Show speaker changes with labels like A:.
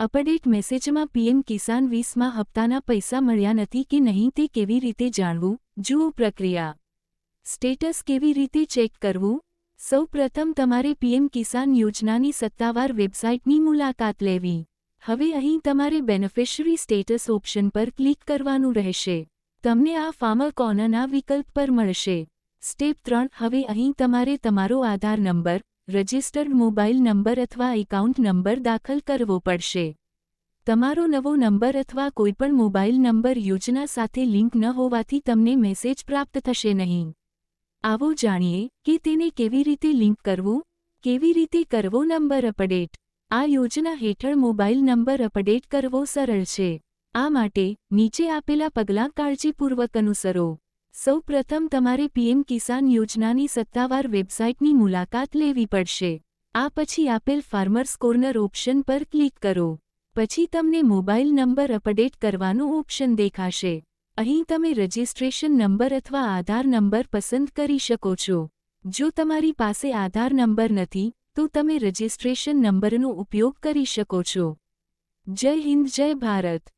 A: Update મેસેજમાં PM કિસાન વીસમાં હપ્તાના પૈસા મળ્યા નથી કે નહીં તે કેવી રીતે જાણવું? જુઓ પ્રક્રિયા. સ્ટેટસ કેવી રીતે ચેક કરવું? સૌપ્રથમ તમારે પીએમ કિસાન યોજનાની સત્તાવાર વેબસાઇટની મુલાકાત લેવી. હવે અહીં તમારે બેનિફિશરી સ્ટેટસ ઓપ્શન પર ક્લિક કરવાનું રહેશે. તમને આ ફાર્મર કોર્નરના વિકલ્પ પર મળશે. સ્ટેપ ત્રણ, હવે અહીં તમારે તમારો Aadhaar number registered mobile number અથવા એકાઉન્ટ નંબર દાખલ કરવો પડશે. તમારો નવો નંબર અથવા કોઈપણ મોબાઈલ નંબર યોજના સાથે લિંક ન હોવાથી તમને મેસેજ પ્રાપ્ત થશે નહીં. આવો જાણીએ કે તેને કેવી રીતે લિંક કરવું, કેવી રીતે કરવો નંબર અપડેટ. આ યોજના હેઠળ મોબાઈલ નંબર અપડેટ કરવો સરળ છે. આ માટે નીચે આપેલા પગલાં કાળજીપૂર્વક અનુસરો. સૌ પ્રથમ તમારે પીએમ કિસાન યોજનાની સત્તાવાર વેબસાઇટની મુલાકાત લેવી પડશે. આ પછી આપેલ ફાર્મર્સ કોર્નર ઓપ્શન પર ક્લિક કરો. પછી તમને મોબાઈલ નંબર અપડેટ કરવાનું ઓપ્શન દેખાશે. અહીં તમે રજિસ્ટ્રેશન નંબર અથવા આધાર નંબર પસંદ કરી શકો છો. જો તમારી પાસે આધાર નંબર નથી, તો તમે રજિસ્ટ્રેશન નંબરનો ઉપયોગ કરી શકો છો. જય હિન્દ, જય ભારત.